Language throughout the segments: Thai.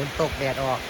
ฝนตกแดดออก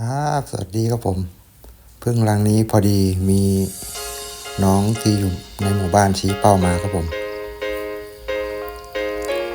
ครับสวัสดีครับผม เพิ่งรังนี้พอดีมีน้องที่อยู่ในหมู่บ้านชี้เป้ามาครับผม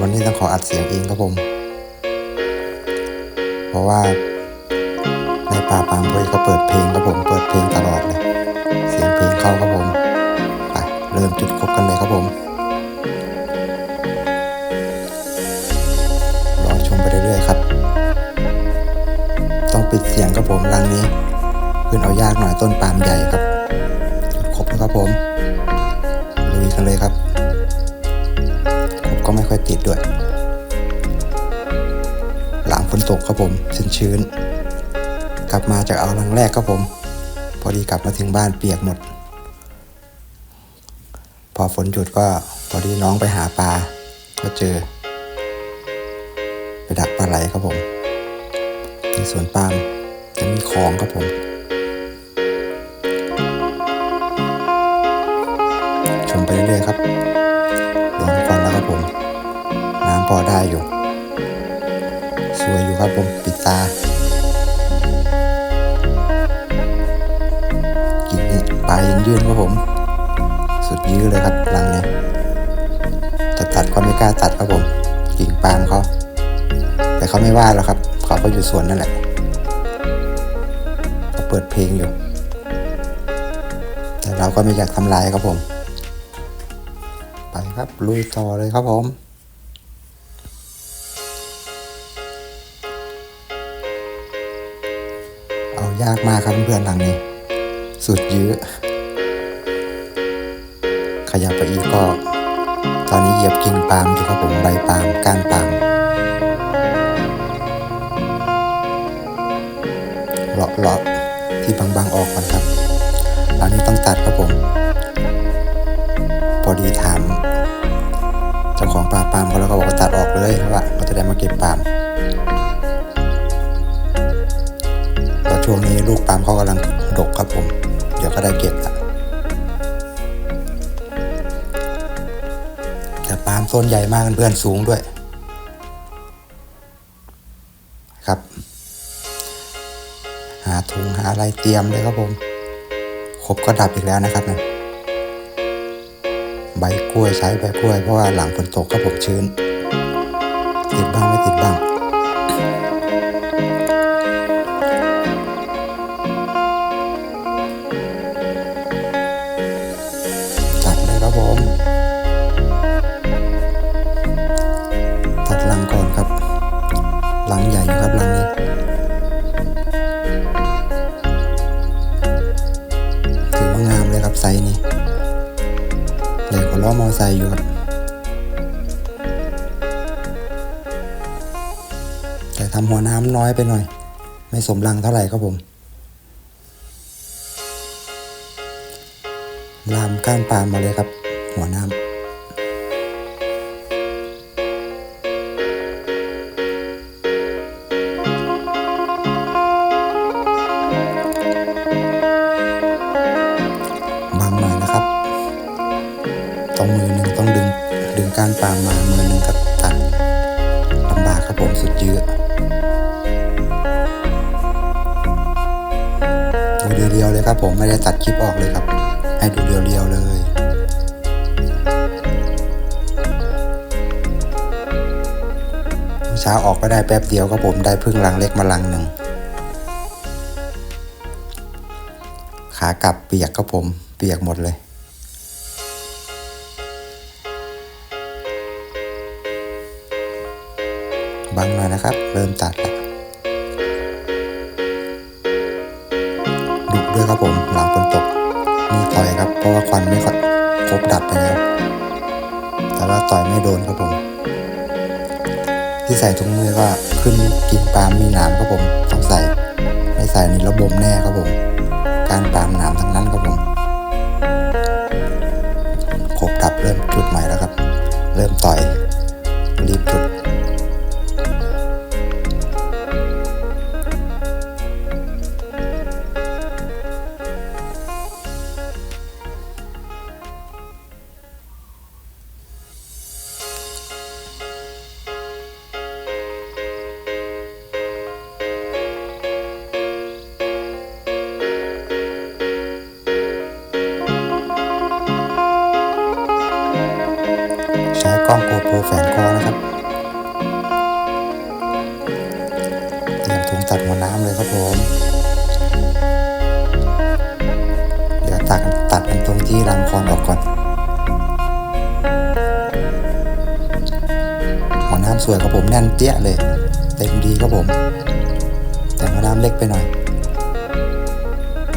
วันนี้ต้องขออัดเสียงเองครับผม เพราะว่าในป่าปามบริก็เปิดเพลงครับผม เปิดเพลงตลอดเลย เสียงเพลงเข้าครับผม ไปเริ่มจุดคบกันเลยครับผม ปิดเสียงครับผมรังนี้ ขึ้นเอายากหน่อยต้นปาล์มใหญ่ครับจุดครบแล้วครับผมลุยกันเลยครับครบก็ไม่ค่อยติดด้วย หลังฝนตกครับผมชื้นๆกลับมาจากเอารังแรกครับผม พอดีกลับมาถึงบ้านเปียกหมด พอฝนหยุดก็พอดีน้องไปหาปลาก็เจอ ไปดักปลาไหลครับผม ในสวนปาล์มจะมีคลองครับผม ชมไปเรื่อยๆครับลงฟันแล้วครับผม น้ำพอได้อยู่ สวยอยู่ครับผมปิดตากินนี่ปลายืนยืนครับผม สุดยื้อเลยครับหลังเนี้จะตัดก็ไม่กล้าตัดครับผมกิ่งปาล์มเขาแต่เขาไม่ว่าหรอกครับ เขาก็อยู่สวนนั่นแหละเขาเปิดเพลงอยู่ แต่เราก็ไม่อยากทำลายครับผม ไปครับลุยต่อเลยครับผมเอายากมากครับเพื่อนๆหลังนี้ สุดยื้อขยับไปอีกก็ ตอนนี้เหยียบกิ่งปาล์มอยู่ครับผมใบปาล์มก้านปาล์ม เลาะเลาะที่บางๆออกก่อนครับตอนนี้ต้องตัดครับผม พอดีถามเจ้าของป่าปามเขาแล้วก็บอกว่าตัดออกเลยเพราะว่าเราจะได้มาเก็บปามแล้วช่วงนี้ลูกปามเขากำลังดกครับผม เดี๋ยวก็ได้เก็บละแต่ปามต้นใหญ่มากเพื่อนสูงด้วย ถุงหาอะไรเตรียมเลยครับผมครบก็ดับอีกแล้วนะครับนะใบกล้วยใช้ใบกล้วยเพราะว่าหลังฝนตกครับผมชื้น ติดบ้างไม่ติดบ้าง มอไซค์อยู่ครับแต่ทำหัวน้ำน้อยไปหน่อย ไม่สมรังเท่าไหร่ครับผม ลามก้านปาล์มมาเลยครับ หัวน้ำ รียวๆเลยครับ ผมไม่ได้ตัดคลิปออกเลยครับ ให้ดูเรียวๆเลยเมื่อเช้าออกก็ได้แป๊บเดียวครับผมได้พึ่งลังเล็กมาลังหนึ่งขากลับเปียกครับผมเปียกหมดเลยบังหน่อยนะครับ เริ่มตัดแล้ว ด้วยครับผมหลังฝนตกมีต่อยครับ เพราะว่าควันไม่ค่อยครบดับไปแล้วแต่ว่าต่อยไม่โดนครับผม ที่ใส่ถุงมือก็ขึ้นกินปลามมีหนามครับผมต้องใส่ไม่ใส่ในระบบแน่ครับผม การปลามหนามทั้งนั้น สวยครับผมแน่นเตี้ยเลยเต็มดีครับผม แต่หัวน้ำเล็กไปหน่อย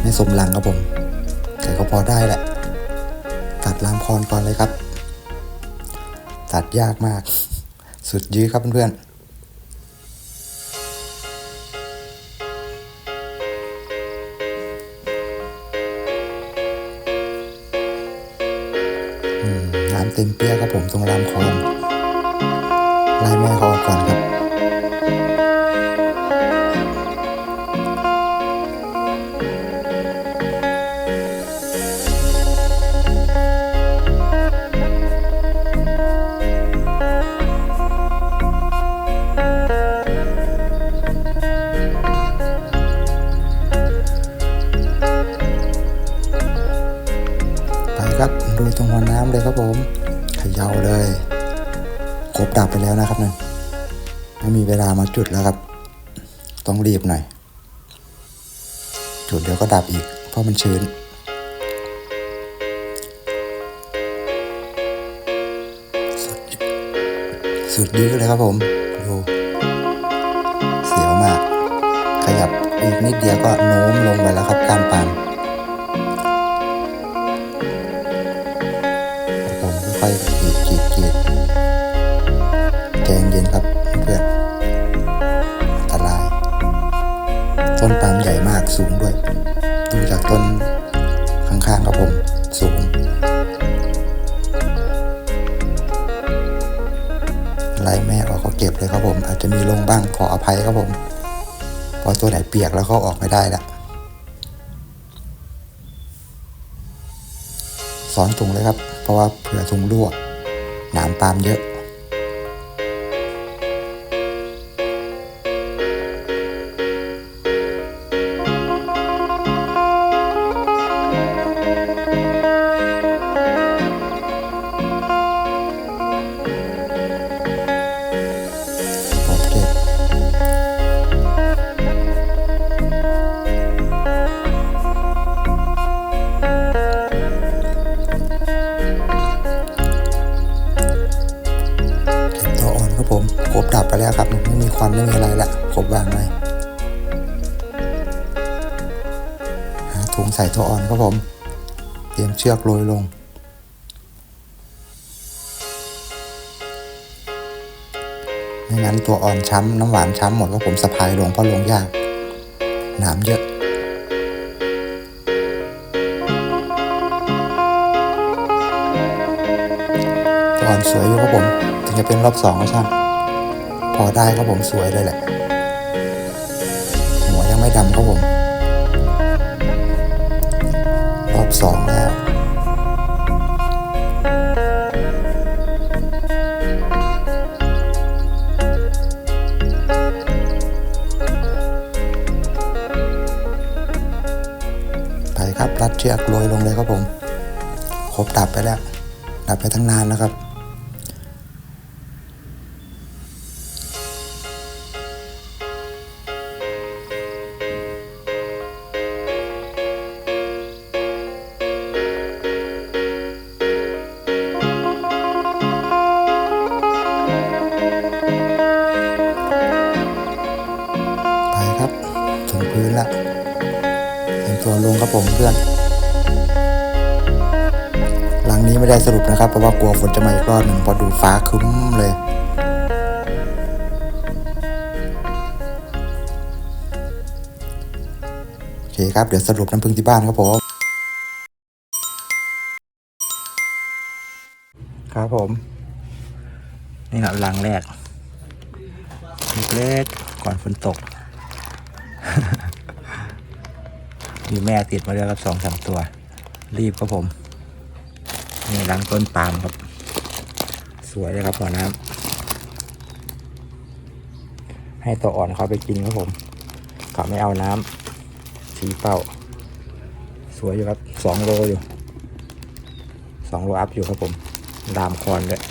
ไม่สมรังครับผม แต่ก็พอได้แหละ ตัดลำคอนก่อนเลยครับ ตัดยากมาก สุดยื้อครับเพื่อนๆน้ำเต็มเปี้ยครับผมตรงลำคอน ไล่แม่เขาออกก่อนครับ ไปครับดูตรงหัวน้ำเลยครับผมเขย่าเลย ครบดับไปแล้วนะครับเนี่ยไม่มีเวลามาจุดแล้วครับ ต้องรีบหน่อย จุดเดี๋ยวก็ดับอีก เพราะมันชื้น สุดสุดยื้อเลยครับผมดูเสียวมาก ขยับอีกนิดเดียวก็โน้มลงไปแล้วครับก้านปาล์มผมค่อยๆขีดขีดขีด เย็นๆครับเพื่อนอันตราย ต้นปาล์มใหญ่มากสูงด้วย ดูจากต้นข้างๆครับผมสูงไล่แม่ออกก็เก็บเลยครับผม อาจจะมีลงบ้างขออภัยครับผม เพอตัวไหนเปียกแล้วก็ออกไม่ได้ละสอนถุงเลยครับ เพราะว่าเผื่อถุงรั่วหนามปาล์มเยอะ ถุงใส่ตัวอ่อนครับผม เตรียมเชือกโรยลง ไม่งั้นตัวอ่อนช้ำน้ำหวานช้ำหมดก็ผมสะพายลงเพราะลงยากหนามเยอะตัวอ่อนสวยอยู่ครับผม ถึงจะเป็นรอบสองก็ช่างพอได้ครับผมสวยเลยแหละ บ 2 แล้ว ไปครับรัดเชือกโรยลงเลยครับผม ครบดับไปแล้ว ดับไปตั้งนานแล้วครับ นี้ไม่ได้สรุปนะครับ เพราะว่ากลัวฝนจะมาอีกรอบหนึ่งพอดูฟ้าคึ้มเลย โอเคครับ เดี๋ยวสรุปน้ำพึ่งที่บ้านครับผมครับผม นี่แหละลังแรกเล็กๆก่อนฝนตก มีแม่ติดมาแล้วครับสองสามตัว รีบครับผม นี่ล้างต้นปาล์มครับ สวยเลยครับหัวน้ำให้ตัวอ่อนเขาไปกินครับผมเขาไม่เอาน้ำชี้เป้า สวยอยู่ครับสองโลอยู่สองโลอัพอยู่ครับผมดามคอนเลย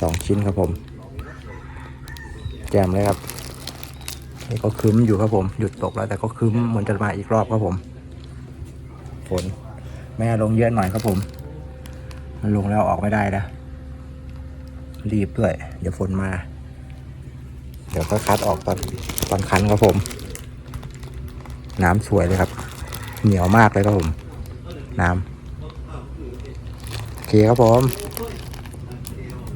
สองชิ้นครับผม แจมเลยครับนี่ก็คืมอยู่ครับผมหยุดตกแล้วแต่ก็คืมเหมือนจะมาอีกรอบครับผม ฝนแม่ลงเยอะหน่อยครับผม มันลงแล้วออกไม่ได้นะ รีบด้วย เดี๋ยวฝนมา เดี๋ยวก็คัดออกตอนตอนคันครับผม น้ำสวยเลยครับ เหนียวมากเลยครับผม น้ำโอเคครับผม